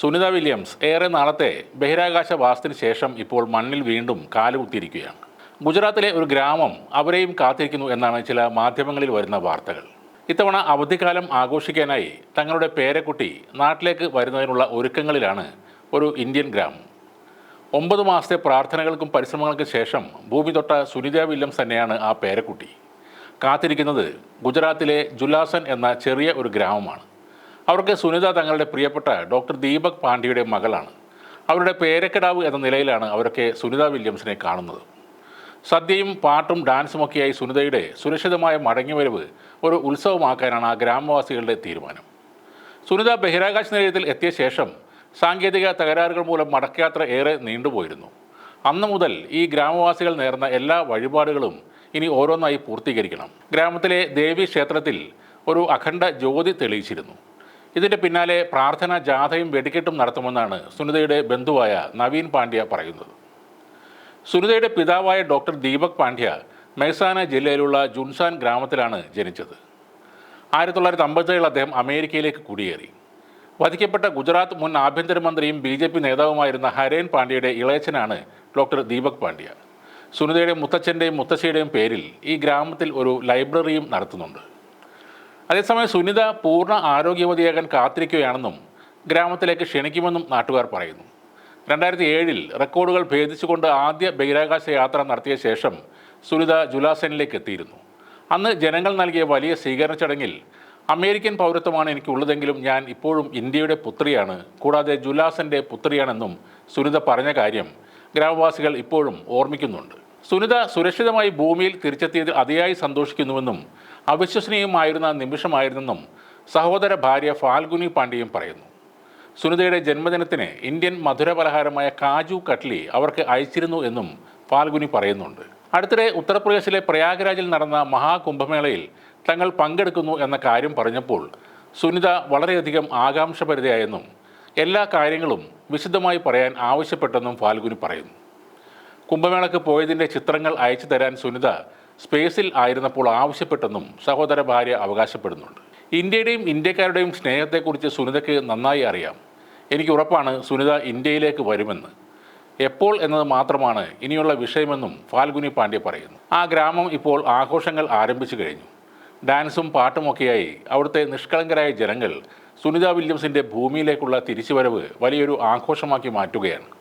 Sunitha Williams ഏറെ നാളത്തെ ബഹിരാകാശ വാസത്തിന് ശേഷം ഇപ്പോൾ മണ്ണിൽ വീണ്ടും കാലുകുത്തിയിരിക്കുകയാണ്. ഗുജറാത്തിലെ ഒരു ഗ്രാമം അവരെയും കാത്തിരിക്കുന്നു എന്നാണ് ചില മാധ്യമങ്ങളിൽ വരുന്ന വാർത്തകൾ. ഇത്തവണ അവധിക്കാലം ആഘോഷിക്കാനായി തങ്ങളുടെ പേരക്കുട്ടി നാട്ടിലേക്ക് വരുന്നതിനുള്ള ഒരുക്കങ്ങളിലാണ് ഒരു ഇന്ത്യൻ ഗ്രാമം. ഒമ്പത് മാസത്തെ പ്രാർത്ഥനകൾക്കും പരിശ്രമങ്ങൾക്കും ശേഷം ഭൂമി തൊട്ട സുനിത വില്യംസ് തന്നെയാണ് ആ പേരക്കുട്ടി. കാത്തിരിക്കുന്നത് ഗുജറാത്തിലെ ജുലാസൻ എന്ന ചെറിയ ഒരു ഗ്രാമമാണ്. അവർക്ക് സുനിത തങ്ങളുടെ പ്രിയപ്പെട്ട ഡോക്ടർ ദീപക് പാണ്ഡ്യയുടെ മകളാണ്. അവരുടെ പേരക്കിടാവ് എന്ന നിലയിലാണ് അവരൊക്കെ സുനിത വില്യംസിനെ കാണുന്നത്. സദ്യയും പാട്ടും ഡാൻസുമൊക്കെയായി സുനിതയുടെ സുരക്ഷിതമായ മടങ്ങിവരവ് ഒരു ഉത്സവമാക്കാനാണ് ആ ഗ്രാമവാസികളുടെ തീരുമാനം. സുനിത ബഹിരാകാശ നിലയത്തിൽ എത്തിയ ശേഷം സാങ്കേതിക തകരാറുകൾ മൂലം മടക്കയാത്ര ഏറെ നീണ്ടുപോയിരുന്നു. അന്ന് മുതൽ ഈ ഗ്രാമവാസികൾ നേർന്ന എല്ലാ വഴിപാടുകളും ഇനി ഓരോന്നായി പൂർത്തീകരിക്കണം. ഗ്രാമത്തിലെ ദേവി ക്ഷേത്രത്തിൽ ഒരു അഖണ്ഡ ജ്യോതി തെളിയിച്ചിരുന്നു. ഇതിന്റെ പിന്നാലെ പ്രാർത്ഥന ജാഥയും വെടിക്കെട്ടും നടത്തുമെന്നാണ് സുനിതയുടെ ബന്ധുവായ നവീൻ പാണ്ഡ്യ പറയുന്നത്. സുനിതയുടെ പിതാവായ ഡോക്ടർ ദീപക് പാണ്ഡ്യ മെഹ്സാന ജില്ലയിലുള്ള ജുൻസാൻ ഗ്രാമത്തിലാണ് ജനിച്ചത്. ആയിരത്തി തൊള്ളായിരത്തി അമ്പത്തേഴിൽ അദ്ദേഹം അമേരിക്കയിലേക്ക് കുടിയേറി. വധിക്കപ്പെട്ട ഗുജറാത്ത് മുൻ ആഭ്യന്തരമന്ത്രിയും ബി ജെ പി നേതാവുമായിരുന്ന ഹരേൻ പാണ്ഡ്യയുടെ ഇളയച്ചനാണ് ഡോക്ടർ ദീപക് പാണ്ഡ്യ. സുനിതയുടെ മുത്തച്ഛന്റെയും മുത്തശ്ശിയുടെയും പേരിൽ ഈ ഗ്രാമത്തിൽ ഒരു ലൈബ്രറിയും നടത്തുന്നുണ്ട്. അതേസമയം സുനിത പൂർണ ആരോഗ്യവതിയാകാൻ കാത്തിരിക്കുകയാണെന്നും ഗ്രാമത്തിലേക്ക് ക്ഷണിക്കുമെന്നും നാട്ടുകാർ പറയുന്നു. രണ്ടായിരത്തി ഏഴിൽ റെക്കോർഡുകൾ ഭേദിച്ചുകൊണ്ട് ആദ്യ ബഹിരാകാശ യാത്ര നടത്തിയ ശേഷം സുനിത ജുലാസനിലേക്ക് എത്തിയിരുന്നു. അന്ന് ജനങ്ങൾ നൽകിയ വലിയ സ്വീകരണ ചടങ്ങിൽ അമേരിക്കൻ പൗരത്വമാണ് എനിക്കുള്ളതെങ്കിലും ഞാൻ ഇപ്പോഴും ഇന്ത്യയുടെ പുത്രിയാണ് കൂടാതെ ജുലാസന്റെ പുത്രിയാണെന്നും സുനിത പറഞ്ഞ കാര്യം ഗ്രാമവാസികൾ ഇപ്പോഴും ഓർമ്മിക്കുന്നുണ്ട്. സുനിത സുരക്ഷിതമായി ഭൂമിയിൽ തിരിച്ചെത്തിയതിൽ അതിയായി സന്തോഷിക്കുന്നുവെന്നും അവിശ്വസനീയമായിരുന്ന നിമിഷമായിരുന്നെന്നും സഹോദര ഭാര്യ ഫാൽഗുനി പാണ്ഡ്യയും പറയുന്നു. സുനിതയുടെ ജന്മദിനത്തിന് ഇന്ത്യൻ മധുര പലഹാരമായ കാജു കട്ട്ലി അവർക്ക് അയച്ചിരുന്നു എന്നും ഫാൽഗുനി പറയുന്നുണ്ട്. അടുത്തിടെ ഉത്തർപ്രദേശിലെ പ്രയാഗ്രാജിൽ നടന്ന മഹാകുംഭമേളയിൽ തങ്ങൾ പങ്കെടുക്കുന്നു എന്ന കാര്യം പറഞ്ഞപ്പോൾ സുനിത വളരെയധികം ആകാംക്ഷഭരിതയായെന്നും എല്ലാ കാര്യങ്ങളും വിശദമായി പറയാൻ ആവശ്യപ്പെട്ടെന്നും ഫാൽഗുനി പറയുന്നു. കുംഭമേളയ്ക്ക് പോയതിന്റെ ചിത്രങ്ങൾ അയച്ചു തരാൻ സുനിത സ്പേസിൽ ആയിരുന്നപ്പോൾ ആവശ്യപ്പെട്ടെന്നും സഹോദര ഭാര്യ അവകാശപ്പെടുന്നുണ്ട്. ഇന്ത്യയുടെയും ഇന്ത്യക്കാരുടെയും സ്നേഹത്തെക്കുറിച്ച് സുനിതയ്ക്ക് നന്നായി അറിയാം. എനിക്ക് ഉറപ്പാണ് സുനിത ഇന്ത്യയിലേക്ക് വരുമെന്ന്. എപ്പോൾ എന്നത് മാത്രമാണ് ഇനിയുള്ള വിഷയമെന്നും ഫാൽഗുനി പാണ്ഡ്യ പറയുന്നു. ആ ഗ്രാമം ഇപ്പോൾ ആഘോഷങ്ങൾ ആരംഭിച്ചു കഴിഞ്ഞു. ഡാൻസും പാട്ടുമൊക്കെയായി അവിടുത്തെ നിഷ്കളങ്കരായ ജനങ്ങൾ സുനിത വില്യംസിന്റെ ഭൂമിയിലേക്കുള്ള തിരിച്ചുവരവ് വലിയൊരു ആഘോഷമാക്കി മാറ്റുകയാണ്.